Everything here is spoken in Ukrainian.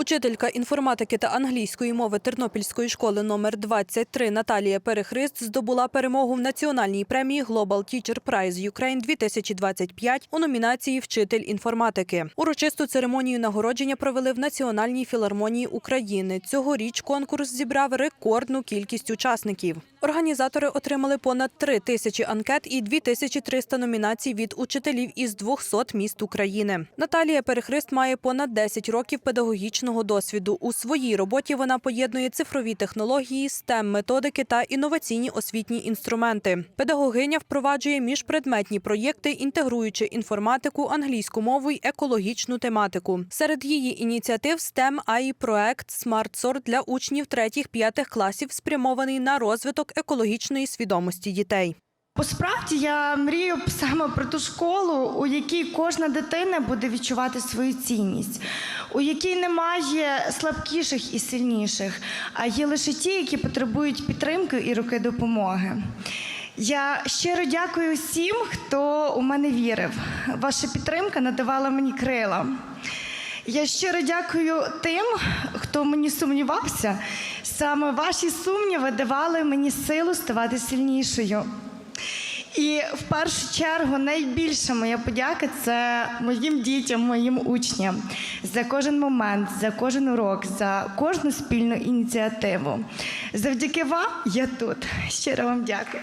Учителька інформатики та англійської мови Тернопільської школи номер 23 Наталія Перехрист здобула перемогу в національній премії Global Teacher Prize Ukraine 2025 у номінації Вчитель інформатики. Урочисту церемонію нагородження провели в Національній філармонії України. Цьогоріч конкурс зібрав рекордну кількість учасників. Організатори отримали понад 3 тисячі анкет і 2300 номінацій від учителів із 200 міст України. Наталія Перехрист має понад 10 років педагогічного досвіду. У своїй роботі вона поєднує цифрові технології, STEM методики та інноваційні освітні інструменти. Педагогиня впроваджує міжпредметні проєкти, інтегруючи інформатику, англійську мову й екологічну тематику. Серед її ініціатив STEM AI проект Smart Sort для учнів 3-5 класів спрямований на екологічної свідомості дітей. Посправді я мрію саме про ту школу, у якій кожна дитина буде відчувати свою цінність, у якій немає слабкіших і сильніших, а є лише ті, які потребують підтримки і руки допомоги. Я щиро дякую всім, хто у мене вірив. Ваша підтримка надавала мені крила. Я щиро дякую тим, хто мені сумнівався. Саме ваші сумніви давали мені силу ставати сильнішою. І в першу чергу найбільша моя подяка це моїм дітям, моїм учням за кожен момент, за кожен урок, за кожну спільну ініціативу. Завдяки вам я тут. Щиро вам дякую.